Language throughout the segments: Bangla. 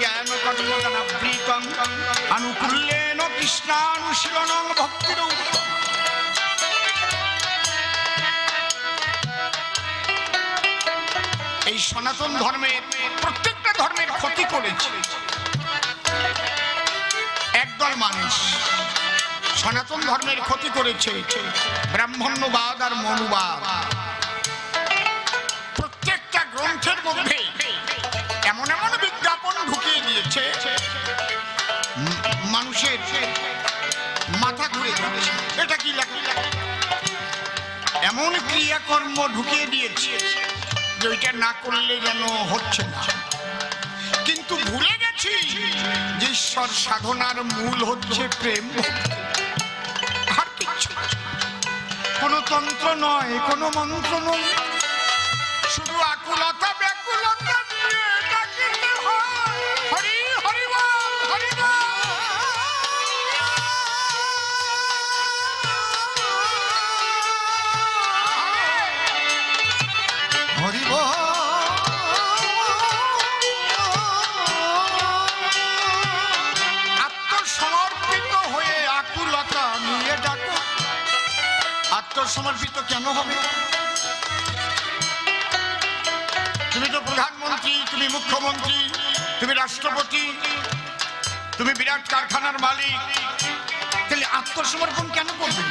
জ্ঞান ভক্তির এই সনাতন ধর্মের প্রত্যেকটা ধর্মের ক্ষতি করেছে। একদল মানুষ সনাতন ধর্মের ক্ষতি করেছে, ব্রাহ্মণ্যবাদ আর মনুবাদ। দিয়েছে মানুষের মাথা ঘুরে যাচ্ছে এটা কি লেখা? এমন ক্রিয়াকর্ম ঢুকিয়ে দিয়েছে যে ওইটা না করলে যেন হচ্ছে না। কিন্তু ভুলে গেছি যে ঈশ্বর সাধনার মূল হচ্ছে প্রেম। আর কোনো তন্ত্র নয়, কোনো মন্ত্র নয়। আত্মসমর্পিত কেন হবে? তুমি তো প্রধানমন্ত্রী, তুমি মুখ্যমন্ত্রী, তুমি রাষ্ট্রপতি, তুমি বিরাট কারখানার মালিক। তাহলে আত্মসমর্পণ কেন করবে?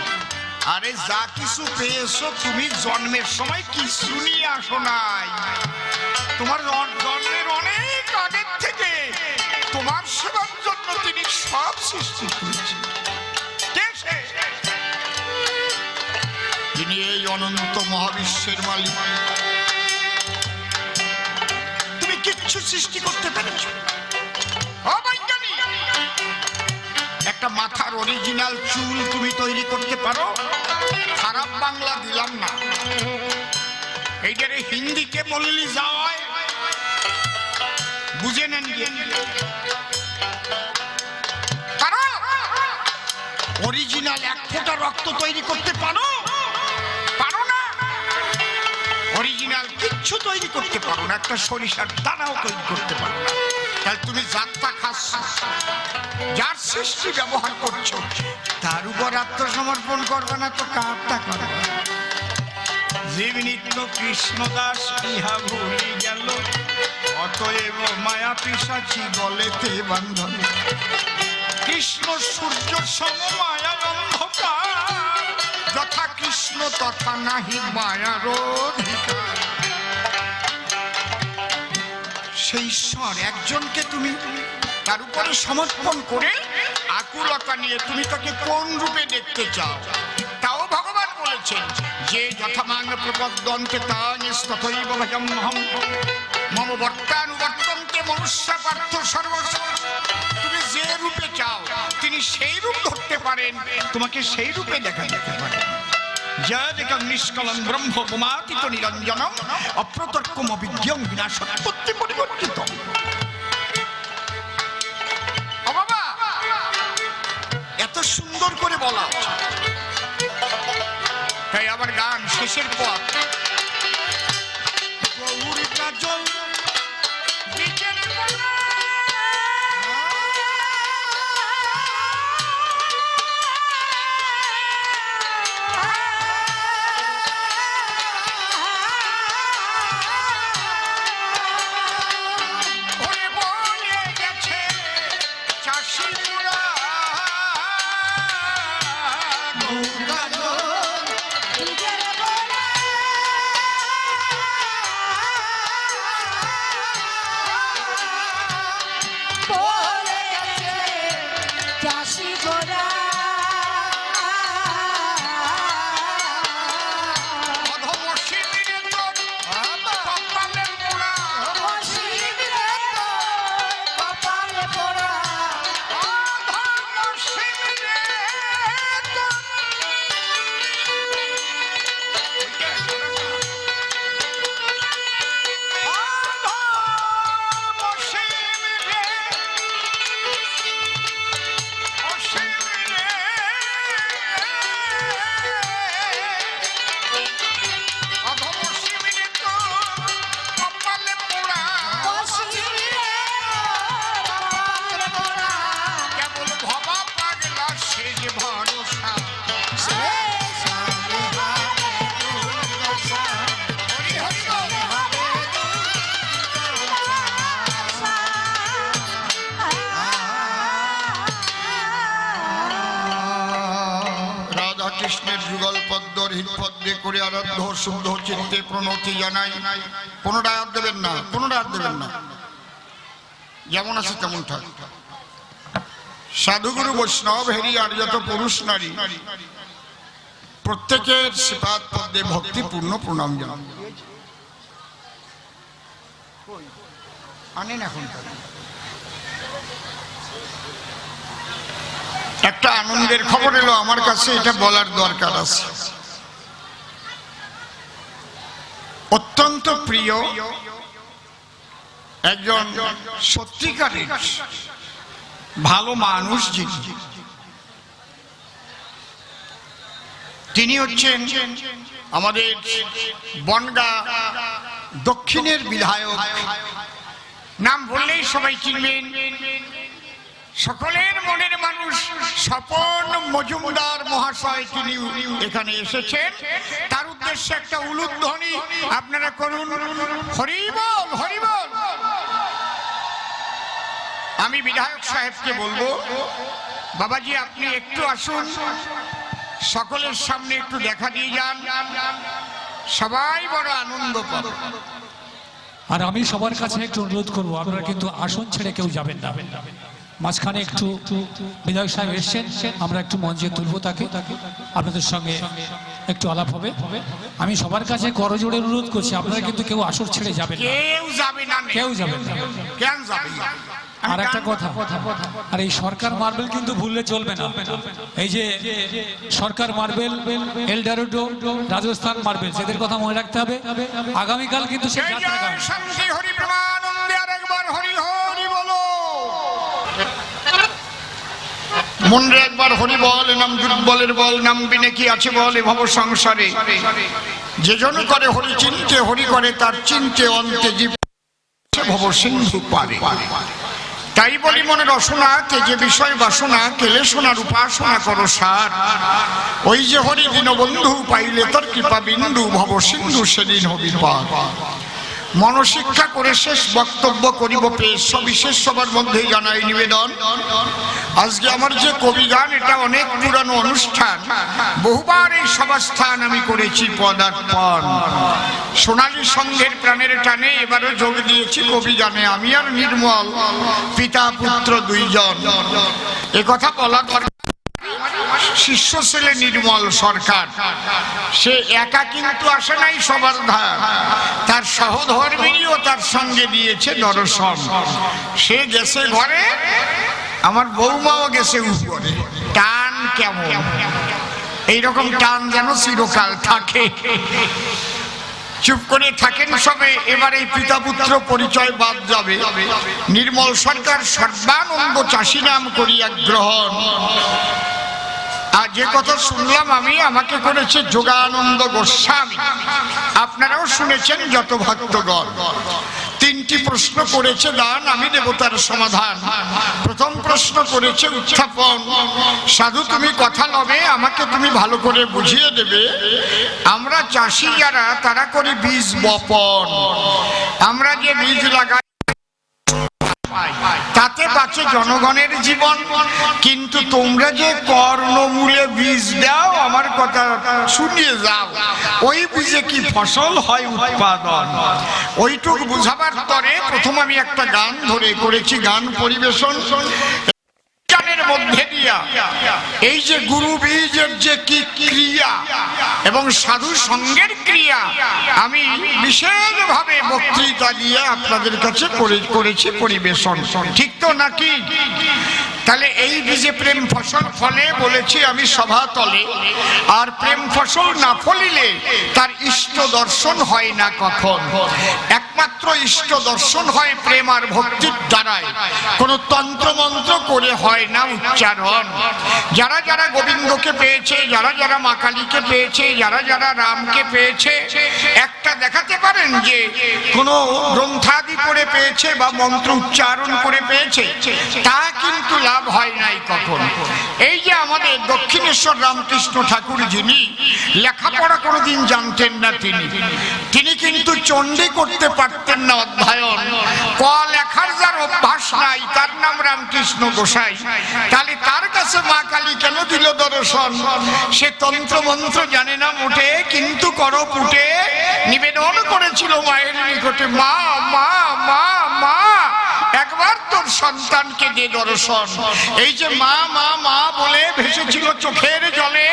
আরে যা কিছু পেয়েছ তুমি জন্মের সময় কিছু নিয়ে আসো নাই। তোমার জন- জন্মের অনেক আগের থেকে তোমার সেবার জন্য তিনি সব সৃষ্টি করেছেন। তিনি এই অনন্ত মহাবিশ্বের মালিক। তুমি কিচ্ছু সৃষ্টি করতে পেরেছ। একটা মাথার অরিজিনাল চুল তুমি তৈরি করতে পারো। খারাপ বাংলা দিলাম না। এইটারে হিন্দিতে বললি যাওয়ায়। বুঝে নেন অরিজিনাল এক ফোঁটা রক্ত তৈরি করতে পারো। অরিজিনাল কিচ্ছু তৈরি করতে পারো না, একটা সরিষার দানাও তৈরি করতে পারো না। তাহলে তুমি যাত্রা খাচ্ছ যার সৃষ্টি ব্যবহার করছ, তার উপর আত্মসমর্পণ করবে না তো কারটা করবে? জীব নিত্য কৃষ্ণদাস ইহা ভুলি গেল। অতএব মায়া পিসাচি গলেতে বান্ধব কৃষ্ণ সূর্য সম মায়া কৃষ্ণ তথা নাহি মায়ার সেই ঈশ্বর, একজনকে তুমি তার উপরে সমর্পণ করে আকুলতা নিয়ে তুমি তাকে কোন রূপে দেখতে চাও? তাও ভগবান বলেছেন, যে যথামান প্রপদ্যন্তে তানি তথৈব ভজম হম মম বর্তানুবর্তন্তে মনুষ্য পার্থ সর্বস্ব। তুমি যে রূপে চাও, তিনি সেই রূপ ধরতে পারেন। তোমাকে সেই রূপে দেখা যেতে পারে যাদিকং নিষ্কলন ব্রহ্ম পুমাতিত নিরঞ্জনম অপ্রতর্কম অভিজ্ঞং বিনাশোৎপত্তি পরিবর্তিত এত সুন্দর করে বলা। তাই আবার গান শেষের পর করে প্রণতি আর দেবেন না আর দেবেন না। যেমন আছে তেমন সাধুগুরু বৈষ্ণব হেরি আর যত পুরুষ নারী, প্রত্যেকের শ্রীপাদ পদ্মে ভক্তিপূর্ণ প্রণাম জানান আনেন এখন। একটা আনন্দের খবর এলো আমার কাছে, এটা বলার দরকার আছে। অত্যন্ত প্রিয় একজন সত্যিকারের ভালো মানুষ যিনি। তিনি হচ্ছেন আমাদের বনগা দক্ষিণের বিধায়ক। নাম বললেই সবাই চিনবেন। সকলের মনের মানুষ, স্বপন মজুমদার মহাশয় তিনি এখানে এসেছেন। তার উদ্দেশ্যে একটা উলুধ্বনি আপনারা করুন। হরিবল হরিবল। আমি বিধায়ক সাহেবকে বলব, বাবাজি আপনি একটু আসুন। সকলের সামনে একটু দেখা দিয়ে যান। সবাই বড় আনন্দ পাবে। আর আমি সবার কাছে একটু অনুরোধ করব, আপনারা কিন্তু আসন ছেড়ে কেউ যাবেন না। মাঝখানে একটু বিধায়ক সাহেব এসছেন আমরা একটু মঞ্চে তুলবো তাকে। আপনাদের সঙ্গে একটু আলাপ হবে। আমি সবার কাছে করজোড়ে অনুরোধ করছি আপনারা কিন্তু কেউ আসর ছেড়ে যাবেন কেউ যাবে না কেউ যাবেন যাবে আর একটা কথা আর এই সরকার মার্বেল কিন্তু ভুললে চলবে না। এই যে সরকার মার্বেল এলডারোডো রাজস্থান মার্বেল সেদের কথা মনে রাখতে হবে। আগামীকাল কিন্তু সে যাত্রা মনরে একবার হরি বল, নাম দুর্বলের বল, নাম বিনে কি আছে বল, এ ভব সংসারে। যে জন করে হরি চিনতে, হরি করে তার চিনতে, অন্তে জীব ভব সিন্ধু পারে। তাই বলি মনে রসনা তেজে বিষয় বাসনা কেলে সোনার উপাসনা করো সার। ওই যে হরি দীনবন্ধু, পাইলে তোর কৃপা বিন্দু, ভব সিন্ধু সেদিন হবি পার মনশিক্ষা করে শেষ বক্তব্য করিব পেশ। সবিশেষ সবার মধ্যে জানাই নিবেদন। আজকে আমার যে কবি গান এটা অনেক পুরানো অনুষ্ঠান। বহুবার এই সভাস্থান আমি করেছি পদার্পণ। সোনালী সঙ্ঘের প্রাণের টানে এবারও যোগ দিয়েছি কবি গানে আমি আর নির্মল, পিতা, পুত্র দুইজন। কথা বলার পর শিষ্য ছেলে নির্মল সরকার। সে একা কিন্তু আসে নাই সবার ধার। তার সহধর্মিনীও তার সঙ্গে দিয়েছে দর্শন। সে গেছে ঘরে, আমার বৌমাও গেছে উপরে। টান কেমন? এইরকম টান যেন চিরকাল থাকে। চুপ করে থাকেন সবে, এবার এই পিতা পুত্র পরিচয় বাদ যাবে। নির্মল সরকার সর্বানন্দ চাষী নাম করিয়া গ্রহণ। আর যে কথা শুনলাম আমি, আমাকে করেছে যোগানন্দ গোস্বামী। আপনারাও শুনেছেন যত ভক্তগণ। তিনটি প্রশ্ন করেছে, দান আমি দেবতার সমাধান। প্রথম প্রশ্ন করেছে, উত্থাপন। সাধু, তুমি কথা লবে, আমাকে তুমি ভালো করে বুঝিয়ে দেবে। আমরা চাষি যারা, তারা করি বীজ বপন। আমরা যে বীজ লাগাই তাতে বাঁচে জনগণের জীবন। কিন্তু তোমরা যে কর্ণমূলে বীজ দাও, আমার কথা শুনিয়ে যাও। ওই বুঝে কি ফসল হয় উৎপাদন? ওইটুক বুঝাবার তরে প্রথম আমি একটা গান ধরে করেছি, গান পরিবেশন। গানের মধ্যে দিয়া। এই যে গুরু বীজের যে কি ক্রিয়া এবং সাধু সঙ্গের ক্রিয়া, আমি বিশেষভাবে বক্তৃতা দিয়ে আপনাদের কাছে করে- করেছি পরিবেশন। ঠিক তো নাকি? তাহলে এই বীজে প্রেম ফসল ফলে বলেছি আমি সভা তলে, আর প্রেম ফসল না ফলিলে তার ইষ্ট দর্শন হয় না কখন? একমাত্র ইষ্ট দর্শন হয় প্রেম আর ভক্তির দ্বারায় কোনো তন্ত্রমন্ত্র করে হয় না উচ্চারণ। যারা যারা গোবিন্দকে পেয়েছে, যারা যারা মা কালীকে পেয়েছে, যারা যারা রামকে পেয়েছে, একটা দেখাতে পারেন যে কোন গ্রন্থাদি করে পেয়েছে বা মন্ত্র উচ্চারণ করে পেয়েছে, তা কিন্তু লাভ হয় নাই কখন। এই যে আমাদের দক্ষিণেশ্বর রামকৃষ্ণ ঠাকুর যিনি লেখাপড়া কোনোদিন জানতেন না তিনি তিনি কিন্তু চণ্ডী করতে পারতেন না অধ্যয়ন। ক লেখার যার অভ্যাস নাই, তার নাম রামকৃষ্ণ গোসাই। তাহলে তার কাছে মা কালী কেন দিল দর্শন? সে তন্ত্র মন্ত্র জানে না মোটে, কিন্তু করো পুটে। নিবেদন করেছিল মায়ের নিকটে, মা মা মা মা, একবার তোর সন্তানকে দে দর্শন। এই যে মা মা মা বলে ভেসেছিল চোখের জলে,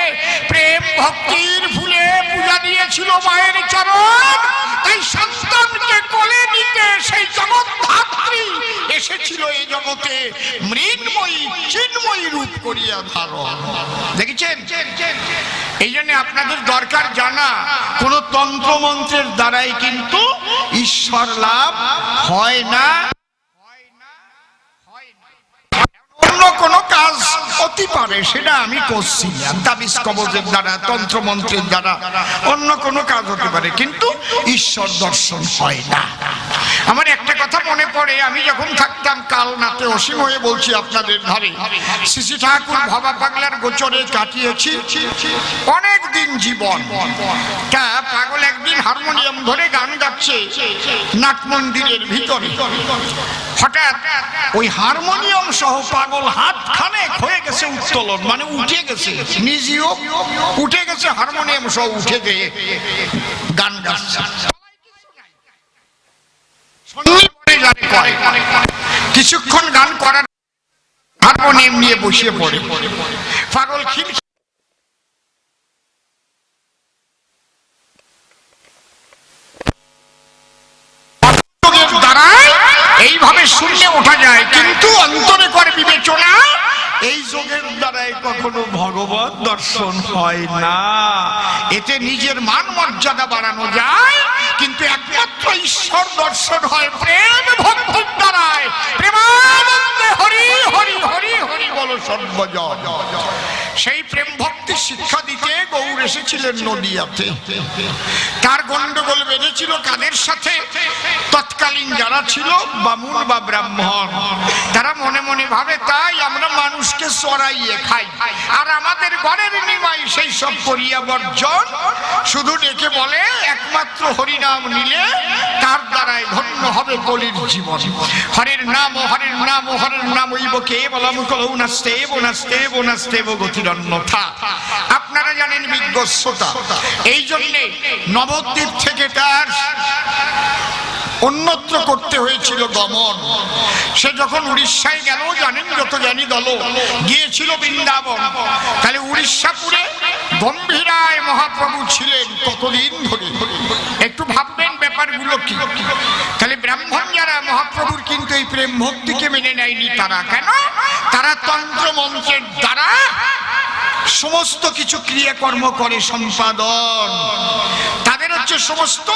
প্রেম ভক্তির ফুলে পূজা দিয়েছিল মায়ের চরণ। তাই সন্তানকে কোলে নিতে সেই জগৎ ধাত্রী এসেছিল এই জগতে, মৃন্ময়ী, চিন্ময়ী রূপ করিয়া ধারণ। দেখেছেন? এই জন্য আপনাদের দরকার জানা, কোন তন্ত্র মন্ত্রের দ্বারাই কিন্তু ঈশ্বর লাভ হয় না। অন্য কোন কাজ অতি পারে, সেটা আমি করছি। তাবিজ কবজের দ্বারা তন্ত্র মন্ত্রের দ্বারা, অন্য কোন কাজ হতে পারে, কিন্তু ঈশ্বর দর্শন হয় না। আমার একটা কথা মনে পড়ে, আমি যখন থাকতাম কাল নাতে অসীম হয়ে বলছি আপনাদের ধারে শিশি ঠাকুর ভাবা পাগলার গোচরে কাটিয়েছি অনেক দিন জীবন তা পাগল একদিন হারমোনিয়াম ধরে গান গাচ্ছে নাট মন্দিরের ভিতরে হঠাৎ ওই হারমোনিয়াম সহ পাগল হাত খানে হয়ে গেছে উত্তোলন মানে উঠে গেছে, নিজেও উঠে গেছে হারমোনিয়াম সহ উঠে গিয়ে গান গাচ্ছে। কিছুক্ষণ গান করার হারমোনিয়াম নিয়ে বসিয়ে পড়ে। পাগল খিল এইভাবে শূন্য ওঠা যায়, কিন্তু অন্তরে করে বিবেচনা এই যোগের দ্বারাই কখনো ভগবত দর্শন হয় না। এতে নিজের মান মর্যাদা বাড়ানো যায়, কিন্তু একমাত্র ঈশ্বর দর্শন হয়। প্রেম ভক্তির দ্বারায় প্রেমানন্দে হরি হরি হরি হরি বলো সর্বজ সেই প্রেম ভক্তি শিক্ষা এসেছিলেন নদিয়াতে। তার গন্ডগোল বেঁধেছিল কাদের সাথে? তৎকালীন যারা ছিল বামুন বা ব্রাহ্মণ, তারা মনে মনে ভাবে, তাই আমরা মানুষকে চড়াইয়ে খাই। আর আমাদের ঘরের নিমাই সেই সব করিয়া বর্জন। শুধু ডেকে বলে, একমাত্র হরিনাম নিলে তার দ্বারাই ধন্য হবে কলির জীবন। হরের নাম ও হরের নাম ও হরের নাম ওই বকে বলম কলৌ নাস্তে বোনাস্তে বোনাস্তে গতিরন্যথা আপনারা জানেন বিজ্ঞ শ্রোতা এই জন্যে নবদ্বীপ থেকে তার অন্যত্র করতে হয়েছিল গমন। সে যখন উড়িষ্যায় গেল, জানেন যত জ্ঞানী দল, গিয়েছিল বৃন্দাবন। তাহলে উড়িষ্যাপুরে গম্ভীরায় মহাপ্রভু ছিলেন কতদিন ধরে। একটু ভাববেন ব্যাপারগুলো কি। তাহলে ব্রাহ্মণ যারা, মহাপ্রভুর কিন্তু এই প্রেম ভক্তিকে মেনে নেয়নি তারা। কেন? তারা তন্ত্র মন্ত্রের দ্বারা সমস্ত কিছু ক্রিয়াকর্ম করে সম্পাদন। তাদের হচ্ছে সমস্ত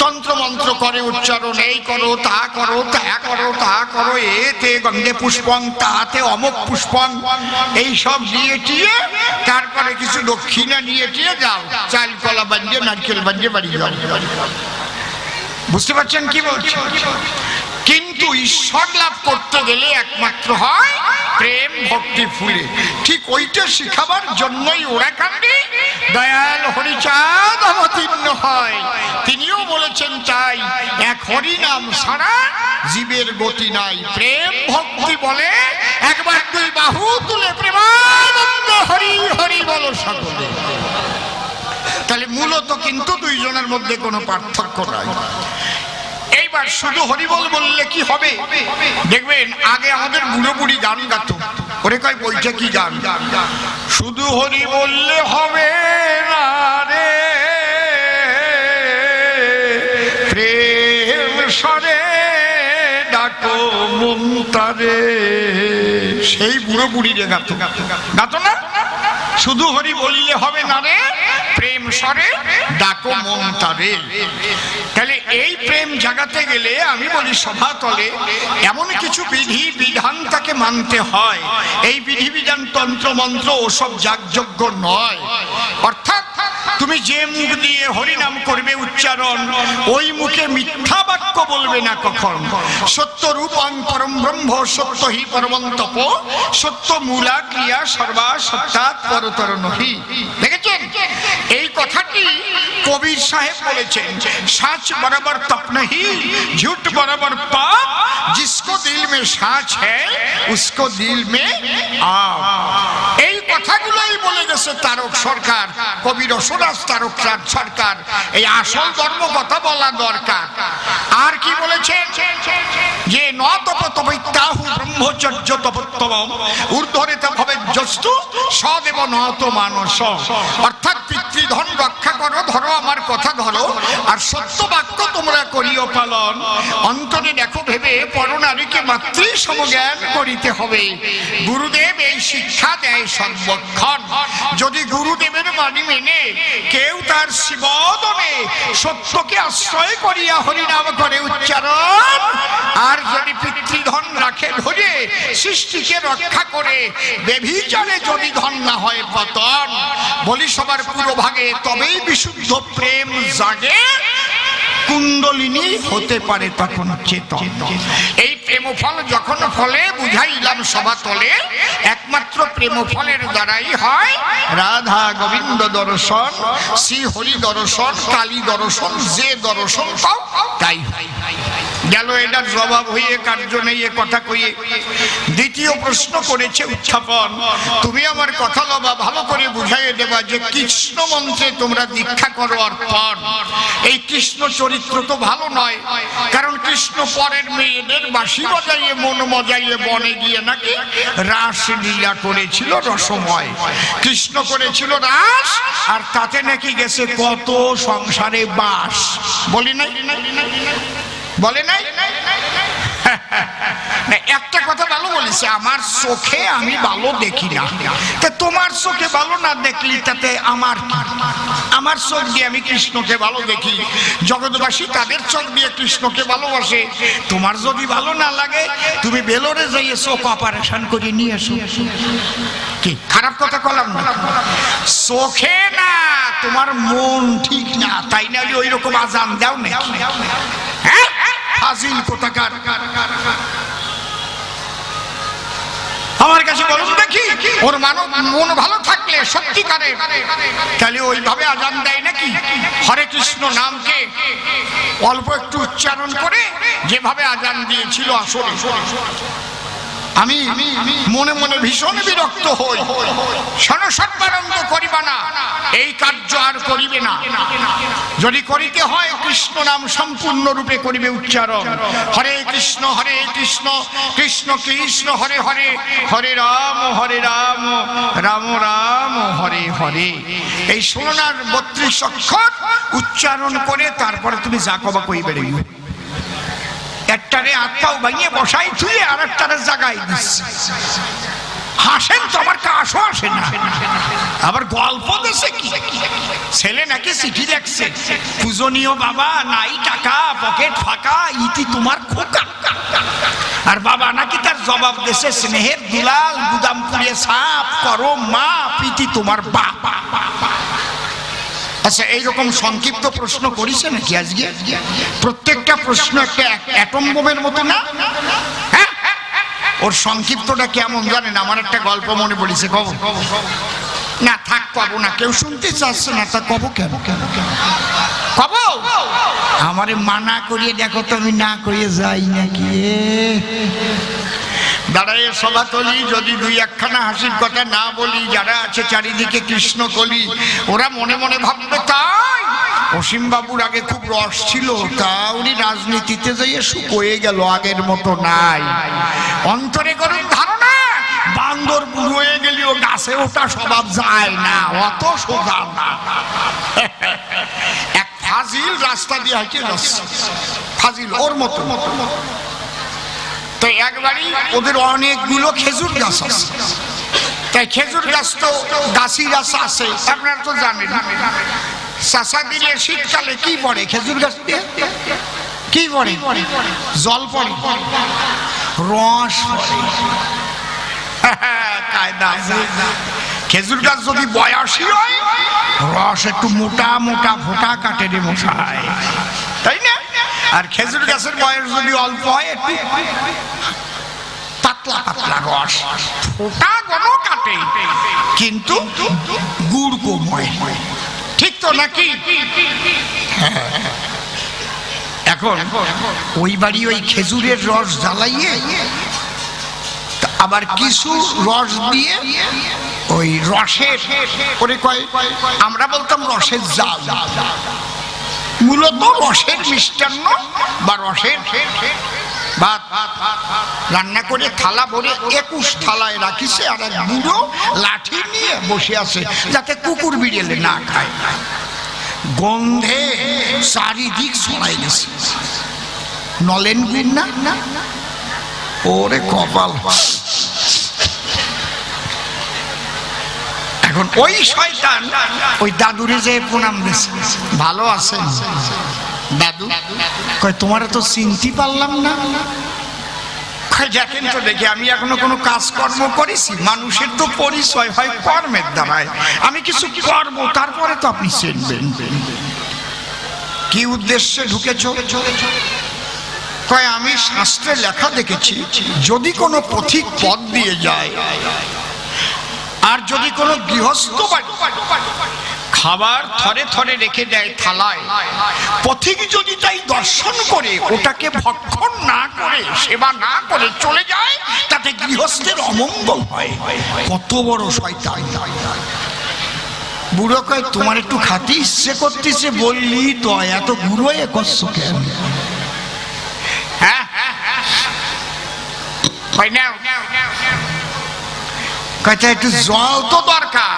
তন্ত্র মন্ত্র করে, উচ্চারণ, এই করো, তা করো তা করো তা করো, এতে গঙ্গে পুষ্পং, তাতে অমক পুষ্পং এই সব নিয়ে টিয়ে তারপরে কিছু দক্ষিণা নিয়ে টিয়ে যাও চাল কলা বাঞ্জে নারকেল বাঞ্জে বাড়ি যাও। বুঝতে পারছেন কি বলছি? কিন্তু ঈশ্বর লাভ করতে গেলে একমাত্র হয় প্রেম ভক্তি ফুলে। ঠিক ওইটা শিখাবার জন্যই ওরা কান্দি। দয়াল হরিচাঁদ অবতীর্ণ হয়। তিনিও বলেছেন তাই। এক হরিনাম সারা জীবের গতি নাই। প্রেম ভক্তি বলে একবার দুই বাহু তুলে প্রেমানন্দ হরি হরি বল সকলে তাহলে মূলত কিন্তু দুইজনের মধ্যে কোনো পার্থক্য নাই। এইবার শুধু হরিবল বললে কি হবে? দেখবেন, আগে আমাদের বুড়ো বুড়ি গান গাতো। ওরে কয়, বলছে কি গান? শুধু হরি বললে হবে না রে। প্রেম সরে ডাকো মমতারে। সেই বুড়ো বুড়ি রে গাতো। গাতো না? শুধু হরি বললে হবে না রে। প্রেম সরে ডাকো মন তারে। তাহলে এই প্রেম জাগাতে গেলে আমি বলি সভা তলে এমন কিছু বিধি, বিধান তাকে মানতে হয়। এই বিধি, বিধান, তন্ত্র, মন্ত্র ওসব যাগযজ্ঞ নয়। অর্থাৎ তুমি যে মুখ দিয়ে হরিনাম করবে উচ্চারণ ওই মুখে মিথ্যা বাক্য বলবে না কখন সত্য রূপং পরম ব্রহ্ম সত্য হি পরমন্তপ সত্য মূলা ক্রিয়া সর্বা সত্তাৎ পরতর নহি দেখেছেন এই কথাটি কবির সাহেব বলেছেন সাচ বরাবর তপ नहीं झूठ बराबर पाप जिसको दिल में साच है उसको दिल में आप এই কথাগুলোই বলে গেছে তারক সরকার কবি রসরাজ তারক সরকার। এই আসল ধর্ম কথা বলা দরকার। আর কি বলেছে? যে ন তপ তপৈত্যাহু ব্রহ্মচর্য তপোত্তম ঊর্ধ্বরেতে ভবে জস্তু সদেব নত মানস অর্থাৎ পিতৃধন রক্ষা করো, ধরো আমার কথা ধরো, আর সত্য বাক্য তোমরা করিও পালন। অন্তরে দেখো, ভেবে পরনারীকে মাতৃ সমজ্ঞান করিতে হবে। গুরুদেব এই শিক্ষা দেয় সর্বক্ষণ। যদি গুরুদেবের বাণী মেনে, কেউ তার শিবদনে সত্যকে আশ্রয় করিয়া হরিনাম করে উচ্চারণ, আর যদি পিতৃধন রাখে ধরে, সৃষ্টিকে রক্ষা করে বেভিচারে যদি ধন না হয় পতন, বলি সবার পুরো ভাগে, তবেই বিশুদ্ধ প্রেম জাগে। কুণ্ডলিনী হতে পারে তখন চেতন। এই প্রেম ফল যখন ফলে, বুঝাইলাম সভা তলে, একমাত্র প্রেম ফলের দ্বারাই হয় রাধা গোবিন্দ দর্শন, শ্রী হরি দর্শন, কালী দর্শন, যে দর্শন তাই হয়। গেল এটার জবাব হইয়ে কার্য নেই এ কথা কইয়ে? দ্বিতীয় প্রশ্ন করেছে উত্থাপন, তুমি আমার কথা লবা, ভালো করে বুঝাইয়ে দেবা যে কৃষ্ণ মন্ত্রে তোমরা দীক্ষা করো অর্পণ। এই কৃষ্ণ চরিত্র তো ভালো নয়, কারণ কৃষ্ণ পরের মেয়েদের বাসি বাজাইয়ে, মন মজাইয়ে বনে গিয়ে নাকি রাস লীলা করেছিল রসময়। কৃষ্ণ করেছিল রাস, আর তাতে নাকি গেছে কত সংসারে বাস। বলি নাই? বলে নাই? না, একটা কথা ভালো বলেছে আমার চোখে আমি ভালো দেখি না। তা তোমার চোখে ভালো না দেখলি তাতে আমার? আমার চোখ দিয়ে আমি কৃষ্ণকে ভালো দেখি। জগৎবাসী তাদের চোখ দিয়ে কৃষ্ণকে ভালোবাসে। তোমার যদি ভালো না লাগে তুমি বেলোরে যাইয়ে চোখ অপারেশন করে নিয়ে এসো। কি খারাপ কথা কলাম না? চোখে না তোমার মন ঠিক না। তাই না ওই রকম আজান দাও নাকি? হ্যাঁ? ফাজিল কোথাকার আমার কাছে বলুন দেখি ওর মানব মন ভালো থাকলে সত্যিকারের তাহলে ওইভাবে আজান দেয় নাকি হরে কৃষ্ণ নামকে অল্প একটু উচ্চারণ করে যেভাবে আজান দিয়েছিল আসলে আমি মনে মনে ভীষণ বিরক্ত হই সনসৎপানন্দ করিবা না এই কার্য আর করিবে না। যদি করিতে হয়, কৃষ্ণ নাম সম্পূর্ণ রূপে করিবে উচ্চারণ। হরে কৃষ্ণ হরে কৃষ্ণ কৃষ্ণ কৃষ্ণ, হরে হরে হরে রাম হরে রাম রাম রাম, হরে হরে। এই সোনার বত্রিশ অক্ষর উচ্চারণ করে তারপরে তুমি যা কবা কই বেরোইবে একটারে আত্মাও ভাঙিয়ে বসাই থুয়ে আর একটারে জাগাই দিচ্ছে হাসেন তো, আমার কাশও আসে না। আবার গল্প দেশে কি? ছেলে নাকি চিঠি দেখছে। পূজনীয় বাবা, নাই টাকা, পকেট ফাঁকা, ইতি তোমার খোকা। আর বাবা নাকি তার জবাব দেশে, স্নেহের দুলাল গুদাম পুড়িয়ে সাপ, করো মা পিতি তোমার বাবা আচ্ছা এইরকম সংক্ষিপ্ত প্রশ্ন করিছে নাকি আজকে? প্রত্যেকটা প্রশ্ন একটা অ্যাটম বোমের মতো না? হ্যাঁ? ওর সংক্ষিপ্তটা কেমন জানেন? আমার একটা গল্প মনে পড়েছে, কব। না, থাক পাবো না, কেউ শুনতে চাচ্ছে না, তা কব কেন? কেন কব! আমারে মানা করিয়ে দেখো তো আমি না করিয়ে যাই নাকি। দাঁড়ায় সভা তলি যদি দুই একখানা হাসির কথা না বলি, যারা আছে চারিদিকে কৃষ্ণ কলি ওরা মনে মনে ভাববে, তাই! অসীম বাবুর আগে খুব রস ছিল, তা উনি রাজনীতিতে যাইয়ে শুকোয়ে গেল, আগের মতো নাই। অন্তরে করুন ধারণা? বান্দর বুড়ো হয়ে গেলেও গাছে ওটা স্বভাব যায় না, অত সোজা না। এক ফাজিল রাস্তা দিয়ে হাঁটিয়ে ফাজিল, ওর মতো। তো একবারই ওদের অনেকগুলো খেজুর গাছ আছে। তাই খেজুর গাছ তো গাছি গাছ আছে, আপনারা তো জানেন। চাষা দিলে শীতকালে কি পড়ে? খেজুর গাছ কি পড়ে? জল পড়ে? রস খেজুর গাছ যদি বয়সী হয়, রস একটু মোটা মোটা ফোটা কাটে রে মশাই। তাই না? আর খেজুর গাছের বয়স যদি অল্প হয়, একটু পাতলা পাতলা রস। ফোটা গণ কাটে, কিন্তু গুড় কময় ঠিক তো নাকি। এখন ওই বাড়ি ওই খেজুরের রস জ্বালাইয়ে আবার কিছু রস দিয়ে ওই রসের করে কয়, আমরা বলতাম রসের জাল মূলত রসের মিষ্টান্ন বা রসের ভাত রান্না করে থালা ভরে একুশ থালায় রাখিছে আর এক বুড়ো লাঠি নিয়ে বসে আছে যাতে কুকুর বিড়েলে না খায়। গন্ধে চারিদিক ছড়াই গেছে। নলেন না ওরে কপাল। এখন ওই শয়তান ওই দাদুরে যে প্রণাম দিছে। ভালো আছেন? দাদু কয়, তোমার তো চিনতে পারলাম না। দেখেন তো দেখি, আমি এখনও কোনো কাজকর্ম করেছি। মানুষের তো পরিচয় হয় কর্মের দ্বারায়। আমি কিছু কর্ম, তারপরে তো আপনি চিনবেন। কি উদ্দেশ্যে ঢুকেছ? কয়, আমি শাস্ত্রে লেখা দেখেছি, যদি কোনো পথিক পথ দিয়ে যায়, আর যদি কোনো গৃহস্থ বাড়ি খাবার থরে থরে রেখে দেয় থালায়। পথিক যদি তাই দর্শন করে, ওটাকে ভক্ষণ না করে, সেবা না করে চলে যায়, তাতে গৃহস্থের অমঙ্গল হয়। কত বড় শয়তান। বুড়ো কয়, তোমার একটু খাতি ইচ্ছে করতেছে, বললি তো, এত বুড়ো এ করছ কেন? হ্যাঁ? কয়টা একটু জল তো দরকার।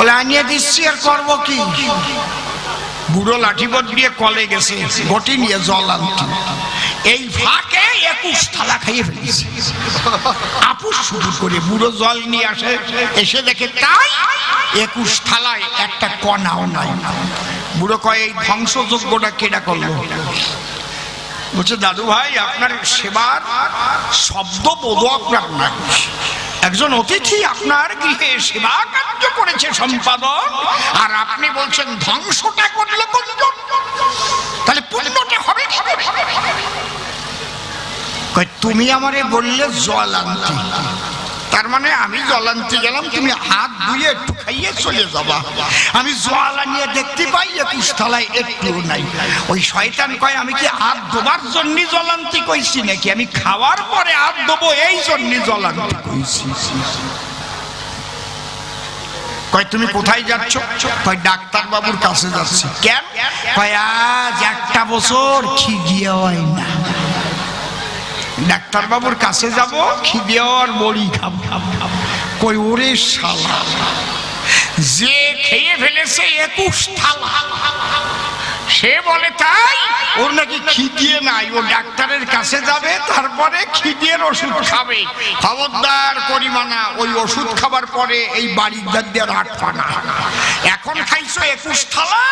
বলে, আনিয়ে দিচ্ছি, আর করব কি? বুড়ো লাঠিবট দিয়ে কলে গেছে ঘটি নিয়ে জল আনতে। এই ফাঁকে একুশ থালা খাইয়ে ফেলেছে। আপুস শুরু করে বুড়ো জল নিয়ে আসে, এসে দেখে তাই একুশ থালায় একটা কণাও নাই। বুড়ো কয়, এই ধ্বংসযোগ্যটা কেডা করল? বলছে দাদু ভাই আপনার সেবার শব্দ বোধ আপনার নাই। একজন অতিথি আপনার গৃহে সেবা কার্য করেছে, সম্পাদক। আর আপনি বলছেন ধ্বংসটা করলে? তাহলে পুণ্যটা হবে তুমি আমারে বললে জল আনতে। তার মানে আমি জল আনতে গেলাম, তুমি হাত ধুয়ে একটু খাইয়ে চলে যাবা। আমি জল আনিয়ে দেখতে পাই একুশ থালায় একটু নাই। ওই শয়তান কয়, আমি কি হাত ধোবার জন্য জল আনতে কইছি নাকি? আমি খাওয়ার পরে হাত ধোবো, এই জন্য জল কইছি। কয়, তুমি কোথায় যাচ্ছ? কয় ডাক্তার বাবুর কাছে যাচ্ছি। কেন? কয়, আজ একটা বছর খিদিয়ে হয় না। ডাক্তার বাবুর কাছে যাব খিদে আর বড়ি খাব। কই ওরে শালা, যে খেয়ে ফেলেছে একুশ থালা। সে বলে, তাই? ওর নাকি খিদিয়ে নাই, ও ডাক্তারের কাছে যাবে, তারপরে খিদিয়ের ওষুধ খাবে। খবরদার করিমানা ওই ওষুধ খাবার পরে এই বাড়ির দার দিয়ে রাত পানা এখন খাইছো একুশ থালা,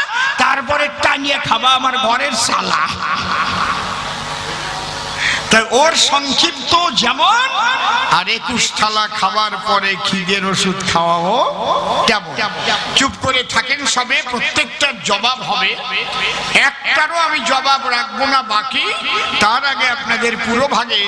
তারপরে টানিয়ে খাবা আমার ঘরের সালা তাই ওর সংক্ষিপ্ত যেমন আর একুশ থালা খাওয়ার পরে খিদের ওষুধ খাওয়াও কেমন? চুপ করে থাকেন সবে, প্রত্যেকটার জবাব হবে। একটারও আমি জবাব রাখব না, বাকি তার আগে আপনাদের পুরো ভাগে